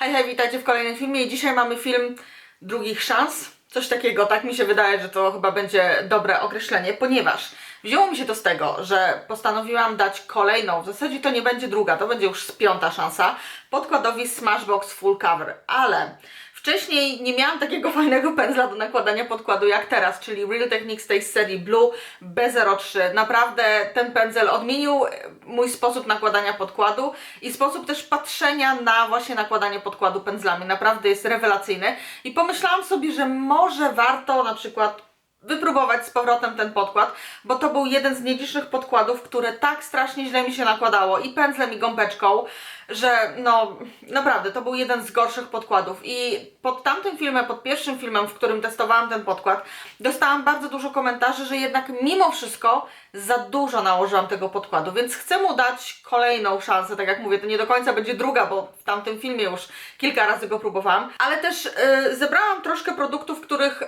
Hej, hej, witajcie w kolejnym filmie i dzisiaj mamy film drugich szans. Coś takiego, tak mi się wydaje, że to chyba będzie dobre określenie, ponieważ wzięło mi się to z tego, że postanowiłam dać kolejną, w zasadzie to nie będzie druga, to będzie już piąta szansa, podkładowi Smashbox Full Cover, ale Wcześniej nie miałam takiego fajnego pędzla do nakładania podkładu jak teraz, czyli Real Techniques tej serii Blue B03. Naprawdę ten pędzel odmienił mój sposób nakładania podkładu i sposób też patrzenia na właśnie nakładanie podkładu pędzlami. Naprawdę jest rewelacyjny i pomyślałam sobie, że może warto na przykład wypróbować z powrotem ten podkład, bo to był jeden z nielicznych podkładów, które tak strasznie źle mi się nakładało i pędzlem i gąbeczką, że no naprawdę to był jeden z gorszych podkładów. I pod tamtym filmem, pod pierwszym filmem, w którym testowałam ten podkład, dostałam bardzo dużo komentarzy, że jednak mimo wszystko za dużo nałożyłam tego podkładu, więc chcę mu dać kolejną szansę, tak jak mówię, to nie do końca będzie druga, bo w tamtym filmie już kilka razy go próbowałam, ale też yy, zebrałam troszkę produktów, których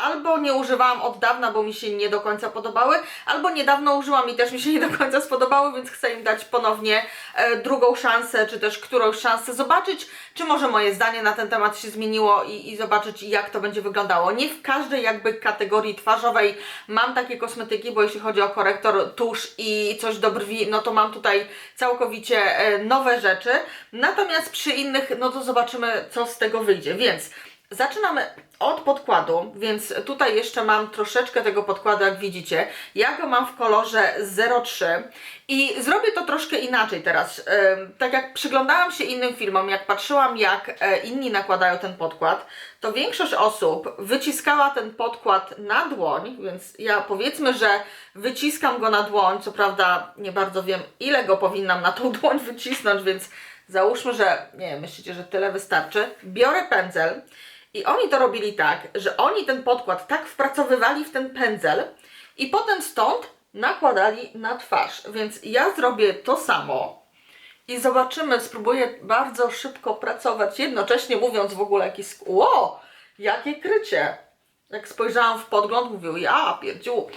albo nie używałam od dawna, bo mi się nie do końca podobały, albo niedawno użyłam i też mi się nie do końca spodobały, więc chcę im dać ponownie e, drugą szansę, czy też którąś szansę, zobaczyć, czy może moje zdanie na ten temat się zmieniło i, i zobaczyć, jak to będzie wyglądało. Nie w każdej jakby kategorii twarzowej mam takie kosmetyki, bo jeśli chodzi o korektor, tusz i coś do brwi, no to mam tutaj całkowicie e, nowe rzeczy. Natomiast przy innych, no to zobaczymy, co z tego wyjdzie. Więc Zaczynamy od podkładu, więc tutaj jeszcze mam troszeczkę tego podkładu, jak widzicie. Ja go mam w kolorze 03 i zrobię to troszkę inaczej teraz. Tak jak przyglądałam się innym filmom, jak patrzyłam, jak e, inni nakładają ten podkład, to większość osób wyciskała ten podkład na dłoń, więc ja powiedzmy, że wyciskam go na dłoń, co prawda nie bardzo wiem, ile go powinnam na tą dłoń wycisnąć, więc załóżmy, że nie myślicie, że tyle wystarczy. Biorę pędzel i oni to robili tak, że oni ten podkład tak wpracowywali w ten pędzel i potem stąd nakładali na twarz. Więc ja zrobię to samo i zobaczymy, spróbuję bardzo szybko pracować, jednocześnie mówiąc w ogóle jakiś... Ło! Jakie krycie! Jak spojrzałam w podgląd, mówił, ja pierdziu.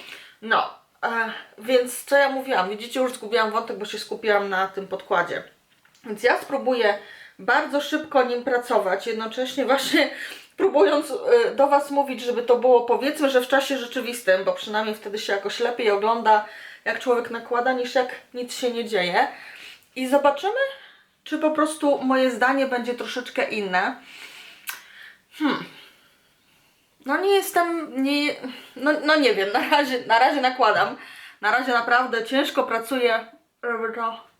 No, e, więc co ja mówiłam? Widzicie, już zgubiłam wątek, bo się skupiłam na tym podkładzie. Więc ja spróbuję bardzo szybko nim pracować, jednocześnie właśnie próbując y, do Was mówić, żeby to było powiedzmy, że w czasie rzeczywistym, bo przynajmniej wtedy się jakoś lepiej ogląda, jak człowiek nakłada, niż jak nic się nie dzieje. I zobaczymy, czy po prostu moje zdanie będzie troszeczkę inne. Hmm. No nie jestem, nie, no, no nie wiem, na razie, na razie nakładam. Na razie naprawdę ciężko pracuję, żeby to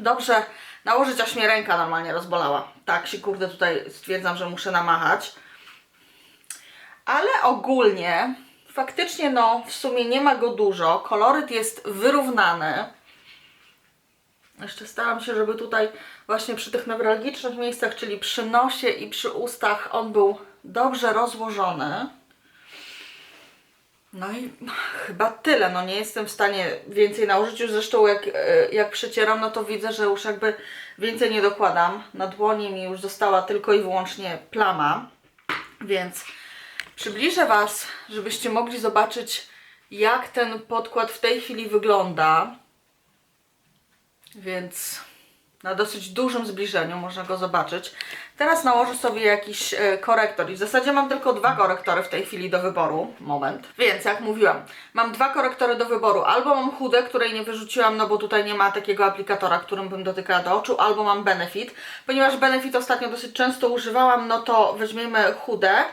dobrze nałożyć, aż mnie ręka normalnie rozbolała. Tak się kurde tutaj stwierdzam, że muszę namachać. Ale ogólnie faktycznie no w sumie nie ma go dużo. Koloryt jest wyrównany. Jeszcze staram się, żeby tutaj właśnie przy tych newralgicznych miejscach, czyli przy nosie i przy ustach on był dobrze rozłożony. No i chyba tyle, no nie jestem w stanie więcej nałożyć, już zresztą jak, e, jak przecieram, no to widzę, że już jakby więcej nie dokładam. Na dłoni mi już została tylko i wyłącznie plama, więc przybliżę Was, żebyście mogli zobaczyć jak ten podkład w tej chwili wygląda. Więc na dosyć dużym zbliżeniu można go zobaczyć. Teraz nałożę sobie jakiś e, korektor i w zasadzie mam tylko dwa korektory w tej chwili do wyboru. Moment. Więc jak mówiłam, mam dwa korektory do wyboru. Albo mam chude, której nie wyrzuciłam, no bo tutaj nie ma takiego aplikatora, którym bym dotykała do oczu, albo mam Benefit. Ponieważ Benefit ostatnio dosyć często używałam, no to weźmiemy chude,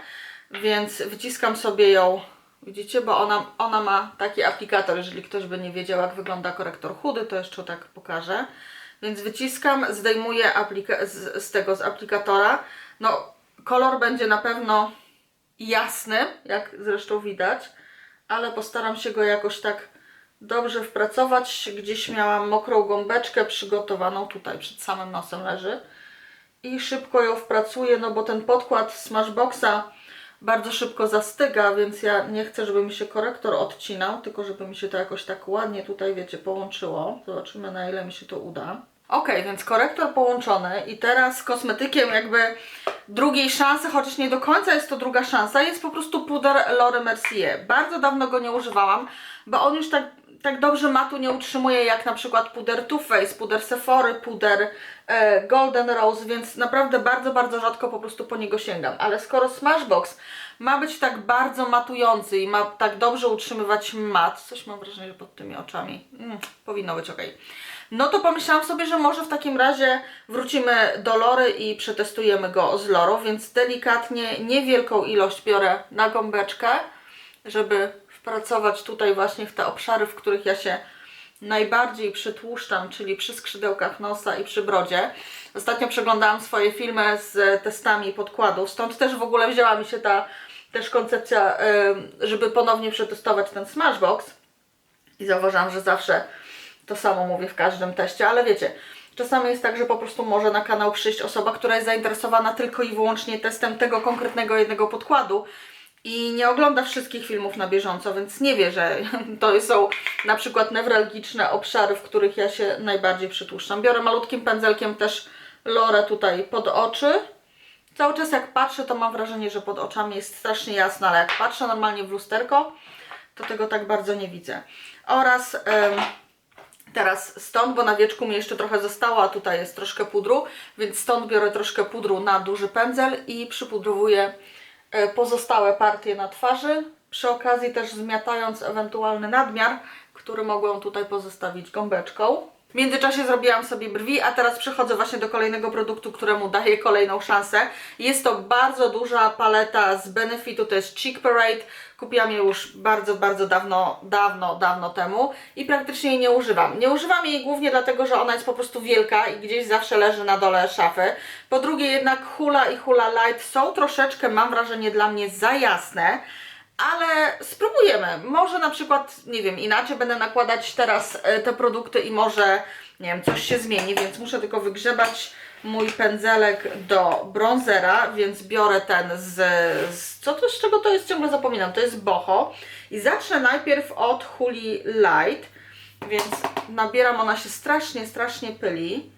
więc wyciskam sobie ją Widzicie, bo ona, ona ma taki aplikator, jeżeli ktoś by nie wiedział jak wygląda korektor chudy, to jeszcze tak pokażę. Więc wyciskam, zdejmuję z, z tego, z aplikatora. No, kolor będzie na pewno jasny, jak zresztą widać, ale postaram się go jakoś tak dobrze wpracować. Gdzieś miałam mokrą gąbeczkę przygotowaną, tutaj przed samym nosem leży. I szybko ją wpracuję, no bo ten podkład Smashboxa bardzo szybko zastyga, więc ja nie chcę, żeby mi się korektor odcinał, tylko żeby mi się to jakoś tak ładnie tutaj, wiecie, połączyło. Zobaczymy, na ile mi się to uda. Ok, więc korektor połączony i teraz kosmetykiem jakby drugiej szansy, chociaż nie do końca jest to druga szansa, jest po prostu puder Lore Mercier. Bardzo dawno go nie używałam, bo on już tak tak dobrze matu nie utrzymuje jak na przykład puder Too Faced, puder Sephory, puder e, Golden Rose, więc naprawdę bardzo, bardzo rzadko po prostu po niego sięgam. Ale skoro Smashbox ma być tak bardzo matujący i ma tak dobrze utrzymywać mat, coś mam wrażenie, że pod tymi oczami, mm, powinno być ok. No to pomyślałam sobie, że może w takim razie wrócimy do Lory i przetestujemy go z Lorą, więc delikatnie, niewielką ilość biorę na gąbeczkę, żeby wpracować tutaj właśnie w te obszary, w których ja się najbardziej przytłuszczam, czyli przy skrzydełkach nosa i przy brodzie. Ostatnio przeglądałam swoje filmy z testami podkładów, stąd też w ogóle wzięła mi się ta też koncepcja, żeby ponownie przetestować ten Smashbox. I zauważam, że zawsze to samo mówię w każdym teście, ale wiecie, czasami jest tak, że po prostu może na kanał przyjść osoba, która jest zainteresowana tylko i wyłącznie testem tego konkretnego jednego podkładu i nie ogląda wszystkich filmów na bieżąco, więc nie wie, że to są na przykład newralgiczne obszary, w których ja się najbardziej przytłuszczam. Biorę malutkim pędzelkiem też Lorę tutaj pod oczy. Cały czas jak patrzę, to mam wrażenie, że pod oczami jest strasznie jasno, ale jak patrzę normalnie w lusterko, to tego tak bardzo nie widzę. Oraz em, teraz stąd, bo na wieczku mi jeszcze trochę zostało, a tutaj jest troszkę pudru, więc stąd biorę troszkę pudru na duży pędzel i przypudrowuję e, pozostałe partie na twarzy, przy okazji też zmiatając ewentualny nadmiar, który mogłem tutaj pozostawić gąbeczką. W międzyczasie zrobiłam sobie brwi, a teraz przechodzę właśnie do kolejnego produktu, któremu daję kolejną szansę. Jest to bardzo duża paleta z Benefitu, to jest Cheek Parade. Kupiłam je już bardzo, bardzo dawno, dawno, dawno temu i praktycznie jej nie używam. Nie używam jej głównie dlatego, że ona jest po prostu wielka i gdzieś zawsze leży na dole szafy. Po drugie jednak Hula i Hula Light są troszeczkę, mam wrażenie, dla mnie za jasne. Ale spróbujemy. Może na przykład, nie wiem, inaczej będę nakładać teraz e, te produkty i może, nie wiem, coś się zmieni, więc muszę tylko wygrzebać mój pędzelek do bronzera, więc biorę ten z, z co to, z czego to jest, ciągle zapominam, to jest boho. I zacznę najpierw od Huli Light, więc nabieram, ona się strasznie, strasznie pyli,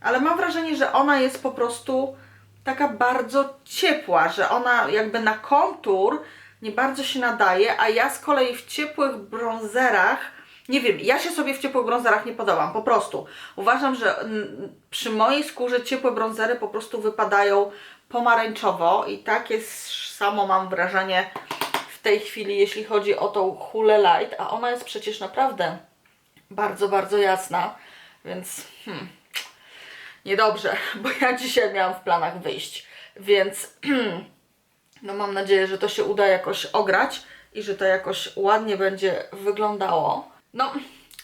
ale mam wrażenie, że ona jest po prostu taka bardzo ciepła, że ona jakby na kontur nie bardzo się nadaje, a ja z kolei w ciepłych bronzerach, nie wiem, ja się sobie w ciepłych bronzerach nie podobam, po prostu. Uważam, że przy mojej skórze ciepłe bronzery po prostu wypadają pomarańczowo i takie samo mam wrażenie w tej chwili, jeśli chodzi o tą Hule Light, a ona jest przecież naprawdę bardzo, bardzo jasna, więc hmm, niedobrze, bo ja dzisiaj miałam w planach wyjść, więc no mam nadzieję, że to się uda jakoś ograć i że to jakoś ładnie będzie wyglądało. No,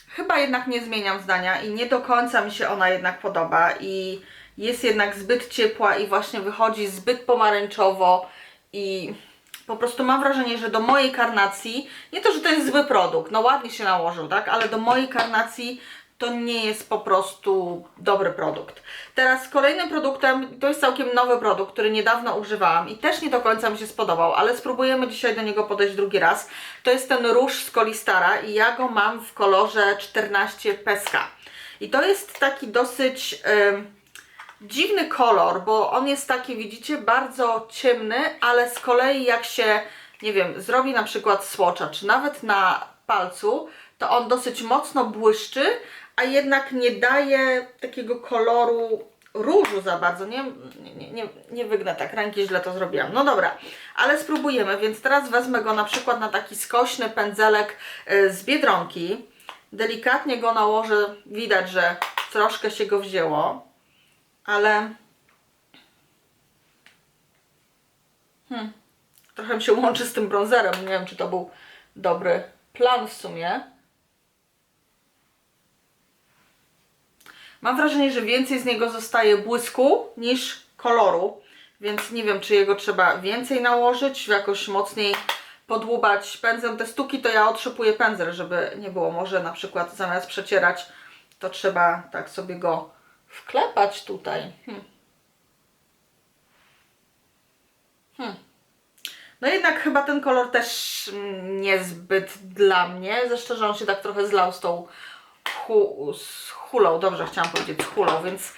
chyba jednak nie zmieniam zdania i nie do końca mi się ona jednak podoba i jest jednak zbyt ciepła i właśnie wychodzi zbyt pomarańczowo i po prostu mam wrażenie, że do mojej karnacji, nie to, że to jest zły produkt, no ładnie się nałożył, tak, ale do mojej karnacji to nie jest po prostu dobry produkt. Teraz kolejnym produktem, to jest całkiem nowy produkt, który niedawno używałam i też nie do końca mi się spodobał, ale spróbujemy dzisiaj do niego podejść drugi raz. To jest ten róż z Kolistara i ja go mam w kolorze 14 peska. I to jest taki dosyć ym, dziwny kolor, bo on jest taki, widzicie, bardzo ciemny, ale z kolei jak się, nie wiem, zrobi na przykład słocza, czy nawet na palcu, to on dosyć mocno błyszczy, a jednak nie daje takiego koloru różu za bardzo. Nie, nie, nie, nie wygnę tak, ręki źle to zrobiłam. No dobra, ale spróbujemy, więc teraz wezmę go na przykład na taki skośny pędzelek y, z Biedronki. Delikatnie go nałożę, widać, że troszkę się go wzięło, ale hmm, trochę się łączy z tym bronzerem. Nie wiem, czy to był dobry plan w sumie. Mam wrażenie, że więcej z niego zostaje błysku niż koloru, więc nie wiem, czy jego trzeba więcej nałożyć, jakoś mocniej podłubać pędzlem te stuki, to ja otrzepuję pędzel, żeby nie było. Może na przykład zamiast przecierać, to trzeba tak sobie go wklepać tutaj. Hmm. Hmm. No jednak chyba ten kolor też mm, niezbyt dla mnie, zresztą, że on się tak trochę zlał z tą hu, z hulą, dobrze chciałam powiedzieć z hulą, więc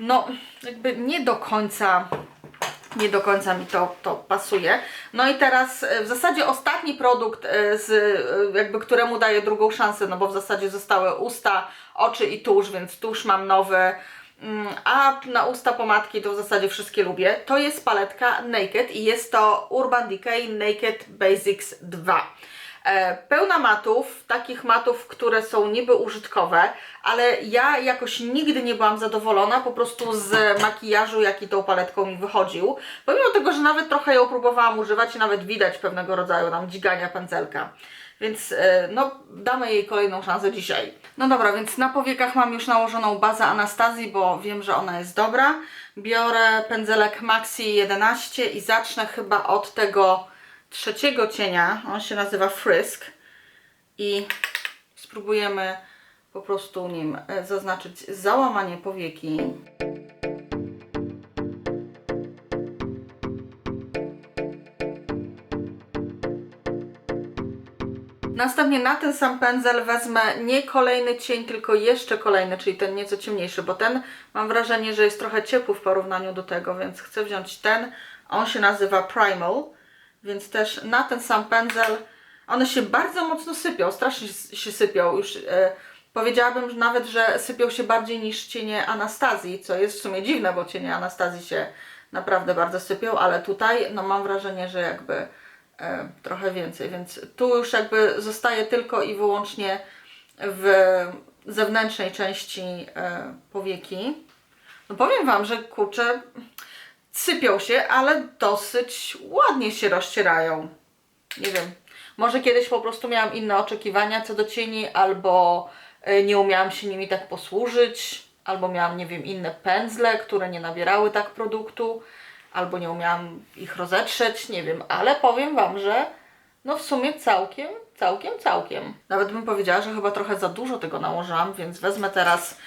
no jakby nie do końca nie do końca mi to, to pasuje. No i teraz e, w zasadzie ostatni produkt, e, z, e, jakby któremu daję drugą szansę, no bo w zasadzie zostały usta, oczy i tusz, więc tusz mam nowy, mm, a na usta pomadki to w zasadzie wszystkie lubię. To jest paletka Naked i jest to Urban Decay Naked Basics 2. E, Pełna matów, takich matów, które są niby użytkowe, ale ja jakoś nigdy nie byłam zadowolona po prostu z makijażu, jaki tą paletką mi wychodził. Pomimo tego, że nawet trochę ją próbowałam używać i nawet widać pewnego rodzaju tam dzigania pędzelka. Więc e, no, damy jej kolejną szansę dzisiaj. No dobra, więc na powiekach mam już nałożoną bazę Anastazji, bo wiem, że ona jest dobra. Biorę pędzelek Maxi 11 i zacznę chyba od tego trzeciego cienia. On się nazywa Frisk. I spróbujemy po prostu nim e, zaznaczyć załamanie powieki. Następnie na ten sam pędzel wezmę nie kolejny cień, tylko jeszcze kolejny, czyli ten nieco ciemniejszy, bo ten mam wrażenie, że jest trochę ciepły w porównaniu do tego, więc chcę wziąć ten. On się nazywa Primal, więc też na ten sam pędzel one się bardzo mocno sypią, strasznie się sypią. Już e, powiedziałabym że nawet, że sypią się bardziej niż cienie Anastazji, co jest w sumie dziwne, bo cienie Anastazji się naprawdę bardzo sypią, ale tutaj no mam wrażenie, że jakby e, trochę więcej, więc tu już jakby zostaje tylko i wyłącznie w zewnętrznej części e, powieki. No powiem Wam, że kurczę, sypią się, ale dosyć ładnie się rozcierają. Nie wiem, może kiedyś po prostu miałam inne oczekiwania co do cieni, albo e, nie umiałam się nimi tak posłużyć, albo miałam, nie wiem, inne pędzle, które nie nabierały tak produktu, albo nie umiałam ich rozetrzeć, nie wiem, ale powiem Wam, że no w sumie całkiem, całkiem, całkiem. Nawet bym powiedziała, że chyba trochę za dużo tego nałożyłam, więc wezmę teraz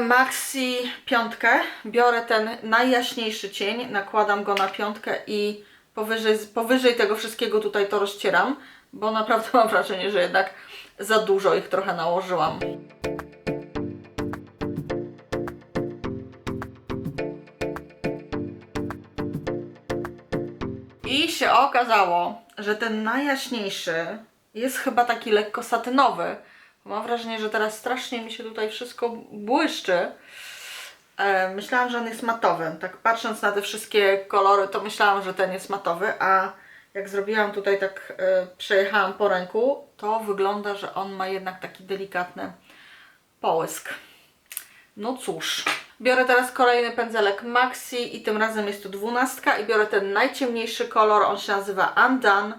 Maxi piątkę. Biorę ten najjaśniejszy cień, nakładam go na piątkę i powyżej, powyżej tego wszystkiego tutaj to rozcieram, bo naprawdę mam wrażenie, że jednak za dużo ich trochę nałożyłam. I się okazało, że ten najjaśniejszy jest chyba taki lekko satynowy. Mam wrażenie, że teraz strasznie mi się tutaj wszystko błyszczy. E, myślałam, że on jest matowy. Tak patrząc na te wszystkie kolory, to myślałam, że ten jest matowy, a jak zrobiłam tutaj tak, e, przejechałam po ręku, to wygląda, że on ma jednak taki delikatny połysk. No cóż. Biorę teraz kolejny pędzelek Maxi i tym razem jest to dwunastka i biorę ten najciemniejszy kolor, on się nazywa Undone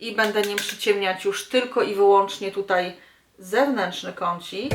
i będę nim przyciemniać już tylko i wyłącznie tutaj zewnętrzny kącik.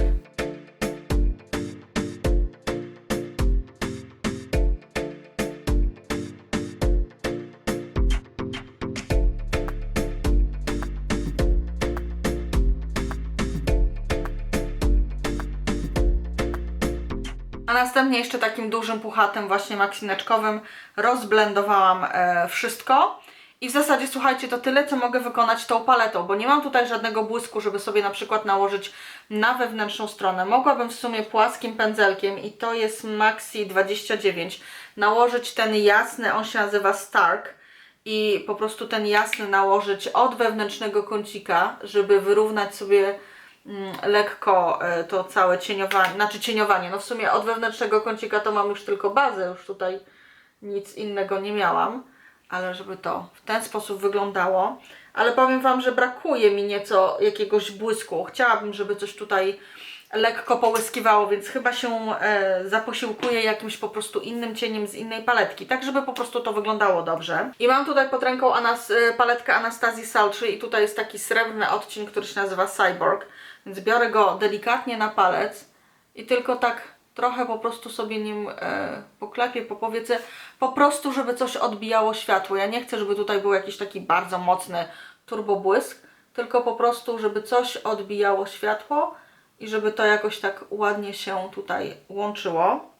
A następnie jeszcze takim dużym puchatem właśnie maksineczkowym rozblendowałam e, wszystko. I w zasadzie słuchajcie, to tyle, co mogę wykonać tą paletą, bo nie mam tutaj żadnego błysku, żeby sobie na przykład nałożyć na wewnętrzną stronę. Mogłabym w sumie płaskim pędzelkiem i to jest Maxi 29 nałożyć ten jasny, on się nazywa Stark i po prostu ten jasny nałożyć od wewnętrznego kącika, żeby wyrównać sobie mm, lekko e, to całe cieniowanie, znaczy cieniowanie, no w sumie od wewnętrznego kącika to mam już tylko bazę, już tutaj nic innego nie miałam, ale żeby to w ten sposób wyglądało. Ale powiem Wam, że brakuje mi nieco jakiegoś błysku. Chciałabym, żeby coś tutaj lekko połyskiwało, więc chyba się e, zaposiłkuję jakimś po prostu innym cieniem z innej paletki, tak żeby po prostu to wyglądało dobrze. I mam tutaj pod ręką Anas, e, paletkę Anastazji Sultry i tutaj jest taki srebrny odcień, który się nazywa Cyborg, więc biorę go delikatnie na palec i tylko tak trochę po prostu sobie nim e, poklepię po powiece, po prostu żeby coś odbijało światło. Ja nie chcę, żeby tutaj był jakiś taki bardzo mocny turbobłysk, tylko po prostu, żeby coś odbijało światło i żeby to jakoś tak ładnie się tutaj łączyło.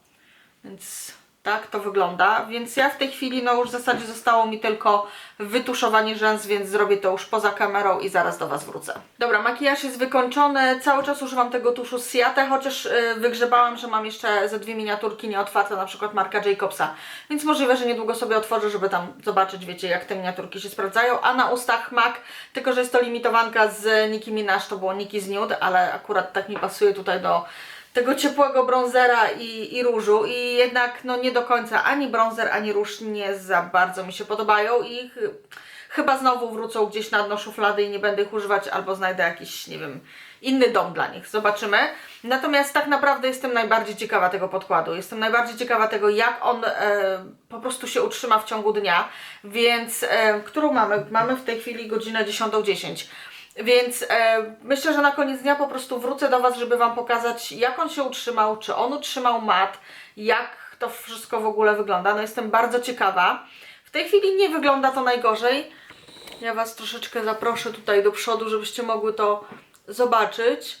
Więc Tak to wygląda, więc ja w tej chwili, no już w zasadzie zostało mi tylko wytuszowanie rzęs, więc zrobię to już poza kamerą i zaraz do Was wrócę. Dobra, makijaż jest wykończony, cały czas używam tego tuszu Siate, chociaż yy, wygrzebałam, że mam jeszcze ze dwie miniaturki nieotwarte, na przykład marka Jacobsa, więc możliwe, że niedługo sobie otworzę, żeby tam zobaczyć, wiecie, jak te miniaturki się sprawdzają, a na ustach MAC, tylko że jest to limitowanka z Nicki Minaj, to było Nicki Nude, ale akurat tak mi pasuje tutaj do tego ciepłego brązera i, i różu i jednak no nie do końca ani brązer, ani róż nie za bardzo mi się podobają i ch chyba znowu wrócą gdzieś na dno szuflady i nie będę ich używać albo znajdę jakiś, nie wiem, inny dom dla nich. Zobaczymy. Natomiast tak naprawdę jestem najbardziej ciekawa tego podkładu. Jestem najbardziej ciekawa tego, jak on e, po prostu się utrzyma w ciągu dnia. Więc, e, którą mamy? Mamy w tej chwili godzinę 10.10. Więc e, myślę, że na koniec dnia po prostu wrócę do Was, żeby Wam pokazać, jak on się utrzymał, czy on utrzymał mat, jak to wszystko w ogóle wygląda. No jestem bardzo ciekawa. W tej chwili nie wygląda to najgorzej. Ja Was troszeczkę zaproszę tutaj do przodu, żebyście mogły to zobaczyć.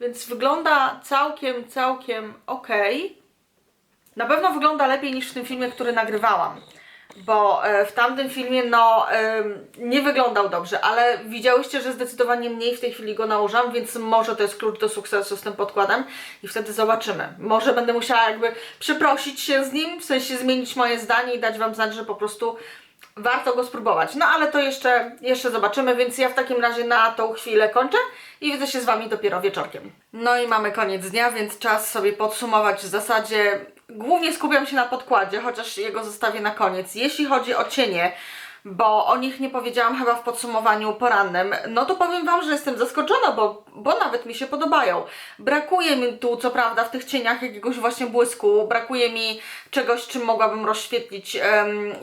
Więc wygląda całkiem, całkiem ok. Na pewno wygląda lepiej niż w tym filmie, który nagrywałam bo e, w tamtym filmie no nie wyglądał dobrze, ale widziałyście, że zdecydowanie mniej w tej chwili go nałożam, więc może to jest klucz do sukcesu z tym podkładem i wtedy zobaczymy. Może będę musiała jakby przeprosić się z nim, w sensie zmienić moje zdanie i dać Wam znać, że po prostu warto go spróbować. No ale to jeszcze, jeszcze zobaczymy, więc ja w takim razie na tą chwilę kończę i widzę się z Wami dopiero wieczorkiem. No i mamy koniec dnia, więc czas sobie podsumować w zasadzie Głównie skupiam się na podkładzie, chociaż jego zostawię na koniec. Jeśli chodzi o cienie, bo o nich nie powiedziałam chyba w podsumowaniu porannym, no to powiem Wam, że jestem zaskoczona, bo, bo nawet mi się podobają. Brakuje mi tu, co prawda, w tych cieniach jakiegoś właśnie błysku, brakuje mi czegoś, czym mogłabym rozświetlić, um,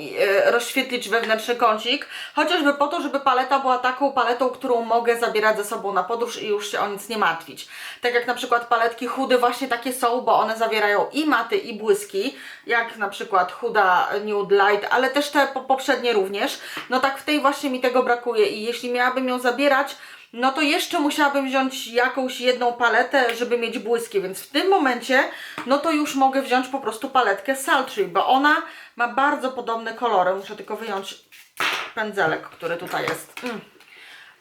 rozświetlić wewnętrzny kącik, chociażby po to, żeby paleta była taką paletą, którą mogę zabierać ze sobą na podróż i już się o nic nie martwić. Tak jak na przykład paletki chudy właśnie takie są, bo one zawierają i maty, i błyski, jak na przykład chuda Nude Light, ale też te poprzednie również. No tak w tej właśnie mi tego brakuje i jeśli miałabym ją zabierać, no to jeszcze musiałabym wziąć jakąś jedną paletę, żeby mieć błyski, więc w tym momencie, no to już mogę wziąć po prostu paletkę Sultry, bo ona ma bardzo podobne kolory. Muszę tylko wyjąć pędzelek, który tutaj jest. Mm.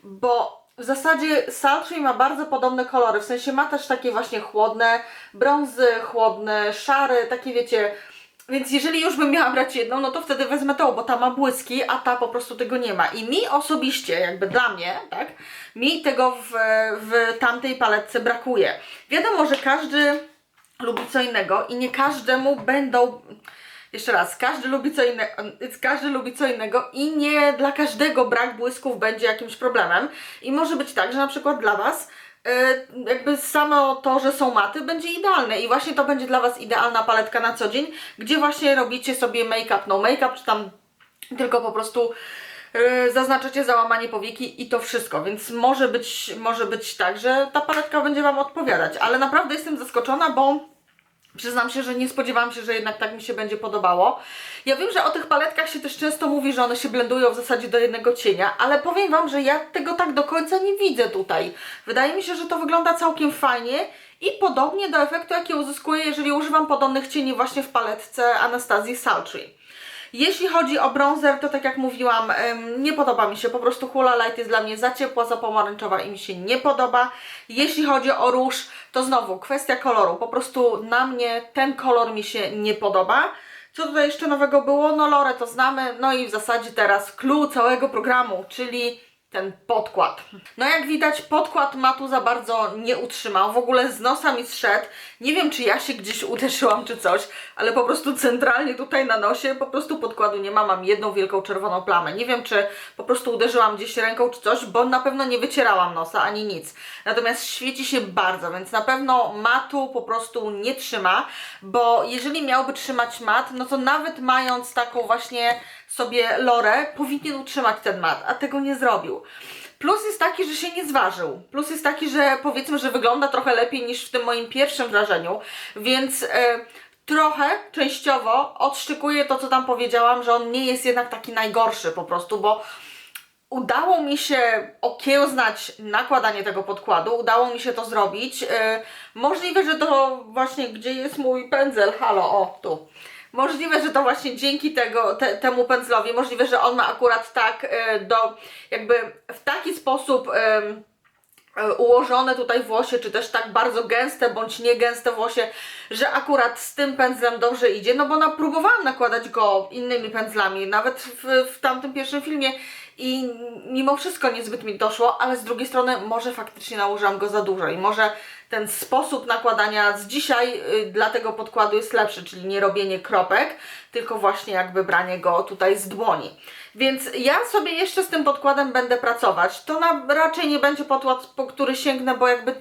Bo w zasadzie Sultry ma bardzo podobne kolory, w sensie ma też takie właśnie chłodne, brązy, chłodne, szary, takie wiecie, więc jeżeli już bym miała brać jedną, no to wtedy wezmę tą, bo ta ma błyski, a ta po prostu tego nie ma. I mi osobiście, jakby dla mnie, tak, mi tego w, w tamtej paletce brakuje. Wiadomo, że każdy lubi co innego i nie każdemu będą... Jeszcze raz, każdy lubi, co inne, każdy lubi co innego i nie dla każdego brak błysków będzie jakimś problemem. I może być tak, że na przykład dla Was jakby samo to, że są maty, będzie idealne. I właśnie to będzie dla Was idealna paletka na co dzień, gdzie właśnie robicie sobie make-up, no make-up, czy tam tylko po prostu yy, zaznaczacie załamanie powieki i to wszystko, więc może być, może być tak, że ta paletka będzie Wam odpowiadać, ale naprawdę jestem zaskoczona, bo Przyznam się, że nie spodziewałam się, że jednak tak mi się będzie podobało. Ja wiem, że o tych paletkach się też często mówi, że one się blendują w zasadzie do jednego cienia, ale powiem Wam, że ja tego tak do końca nie widzę tutaj. Wydaje mi się, że to wygląda całkiem fajnie i podobnie do efektu, jaki uzyskuję, jeżeli używam podobnych cieni właśnie w paletce Anastazji Sultry. Jeśli chodzi o bronzer, to tak jak mówiłam, nie podoba mi się. Po prostu Hula Light jest dla mnie za ciepła, za pomarańczowa i mi się nie podoba. Jeśli chodzi o róż, to znowu kwestia koloru. Po prostu na mnie ten kolor mi się nie podoba. Co tutaj jeszcze nowego było? No Lore to znamy. No i w zasadzie teraz clue całego programu, czyli ten podkład. No jak widać podkład matu za bardzo nie utrzymał, w ogóle z nosa mi zszedł. Nie wiem czy ja się gdzieś uderzyłam czy coś, ale po prostu centralnie tutaj na nosie po prostu podkładu nie ma, mam jedną wielką czerwoną plamę. Nie wiem czy po prostu uderzyłam gdzieś ręką czy coś, bo na pewno nie wycierałam nosa ani nic. Natomiast świeci się bardzo, więc na pewno matu po prostu nie trzyma, bo jeżeli miałby trzymać mat, no to nawet mając taką właśnie sobie Lorę, powinien utrzymać ten mat, a tego nie zrobił. Plus jest taki, że się nie zważył. Plus jest taki, że powiedzmy, że wygląda trochę lepiej niż w tym moim pierwszym wrażeniu, więc e, trochę, częściowo odszczykuję to, co tam powiedziałam, że on nie jest jednak taki najgorszy po prostu, bo udało mi się okiełznać nakładanie tego podkładu, udało mi się to zrobić. E, możliwe, że to właśnie, gdzie jest mój pędzel, halo, o, tu Możliwe, że to właśnie dzięki tego, te, temu pędzlowi, możliwe, że on ma akurat tak e, do, jakby w taki sposób e, ułożone tutaj włosie, czy też tak bardzo gęste bądź nie gęste włosie, że akurat z tym pędzlem dobrze idzie, no bo na, próbowałam nakładać go innymi pędzlami, nawet w, w tamtym pierwszym filmie i mimo wszystko niezbyt mi doszło, ale z drugiej strony może faktycznie nałożyłam go za dużo i może ten sposób nakładania z dzisiaj y, dla tego podkładu jest lepszy, czyli nie robienie kropek, tylko właśnie jakby branie go tutaj z dłoni. Więc ja sobie jeszcze z tym podkładem będę pracować. To na, raczej nie będzie podkład, po który sięgnę, bo jakby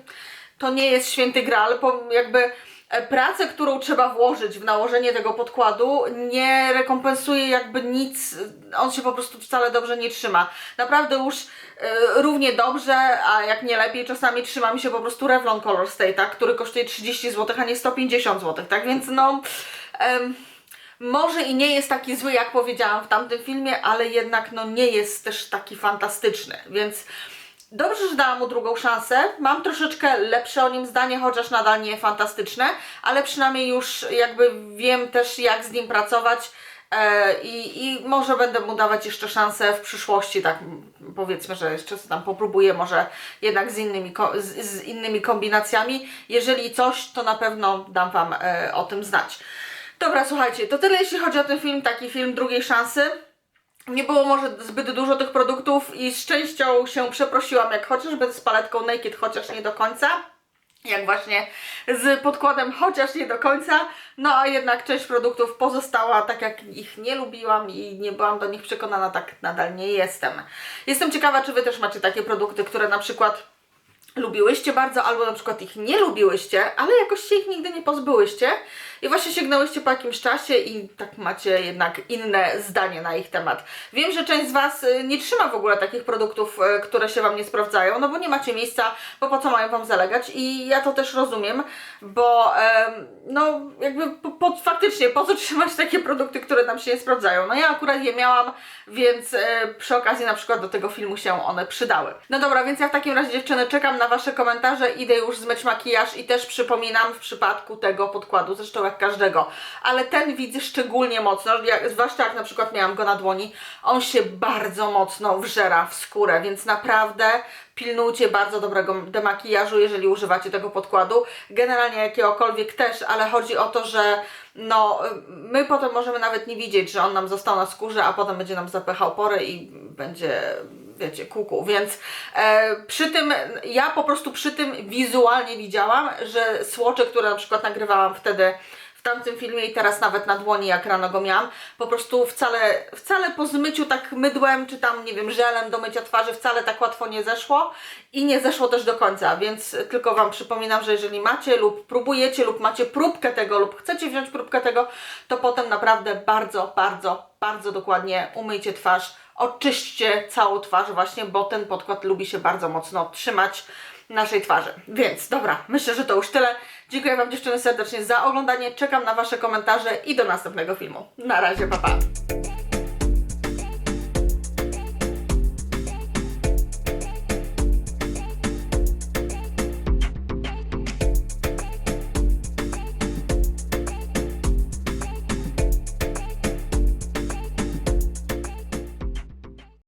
to nie jest święty gral, po, jakby pracę, którą trzeba włożyć w nałożenie tego podkładu nie rekompensuje jakby nic, on się po prostu wcale dobrze nie trzyma. Naprawdę już e, równie dobrze, a jak nie lepiej czasami trzyma mi się po prostu Revlon Color Stay, tak, który kosztuje 30 zł, a nie 150 zł, tak, więc no... em, może i nie jest taki zły, jak powiedziałam w tamtym filmie, ale jednak no nie jest też taki fantastyczny, więc dobrze, że dałam mu drugą szansę. Mam troszeczkę lepsze o nim zdanie, chociaż nadal nie fantastyczne, ale przynajmniej już jakby wiem też jak z nim pracować e, i, i może będę mu dawać jeszcze szansę w przyszłości, tak powiedzmy, że jeszcze tam popróbuję może jednak z innymi, z, z innymi kombinacjami. Jeżeli coś, to na pewno dam Wam e, o tym znać. Dobra, słuchajcie, to tyle jeśli chodzi o ten film, taki film drugiej szansy. Nie było może zbyt dużo tych produktów i z częścią się przeprosiłam, jak chociażby z paletką Naked, chociaż nie do końca. Jak właśnie z podkładem, chociaż nie do końca. No a jednak część produktów pozostała tak, jak ich nie lubiłam i nie byłam do nich przekonana, tak nadal nie jestem. Jestem ciekawa, czy Wy też macie takie produkty, które na przykład lubiłyście bardzo, albo na przykład ich nie lubiłyście, ale jakoś się ich nigdy nie pozbyłyście i właśnie sięgnęłyście po jakimś czasie i tak macie jednak inne zdanie na ich temat. Wiem, że część z Was y, nie trzyma w ogóle takich produktów, y, które się Wam nie sprawdzają, no bo nie macie miejsca, bo po co mają Wam zalegać i ja to też rozumiem, bo no jakby po, po, faktycznie po co trzymać takie produkty, które nam się nie sprawdzają. No ja akurat je miałam, więc e, przy okazji na przykład do tego filmu się one przydały. No dobra, więc ja w takim razie dziewczyny czekam na Wasze komentarze, idę już zmyć makijaż i też przypominam w przypadku tego podkładu, zresztą jak każdego, ale ten widzę szczególnie mocno, jak, zwłaszcza jak na przykład miałam go na dłoni, on się bardzo mocno wżera w skórę, więc naprawdę pilnujcie bardzo dobrego demakijażu, jeżeli używacie tego podkładu. Generalnie jakiegokolwiek też, ale chodzi o to, że no, my potem możemy nawet nie widzieć, że on nam został na skórze, a potem będzie nam zapychał pory i będzie, wiecie, kuku. Więc e, przy tym, ja po prostu przy tym wizualnie widziałam, że słocze, które na przykład nagrywałam wtedy w tamtym filmie i teraz nawet na dłoni, jak rano go miałam, po prostu wcale, wcale po zmyciu tak mydłem, czy tam, nie wiem, żelem do mycia twarzy wcale tak łatwo nie zeszło i nie zeszło też do końca, więc tylko Wam przypominam, że jeżeli macie lub próbujecie lub macie próbkę tego lub chcecie wziąć próbkę tego, to potem naprawdę bardzo, bardzo, bardzo dokładnie umyjcie twarz, oczyśćcie całą twarz właśnie, bo ten podkład lubi się bardzo mocno trzymać naszej twarzy. Więc dobra, myślę, że to już tyle. Dziękuję Wam dziewczyny serdecznie za oglądanie. Czekam na Wasze komentarze i do następnego filmu. Na razie, pa pa!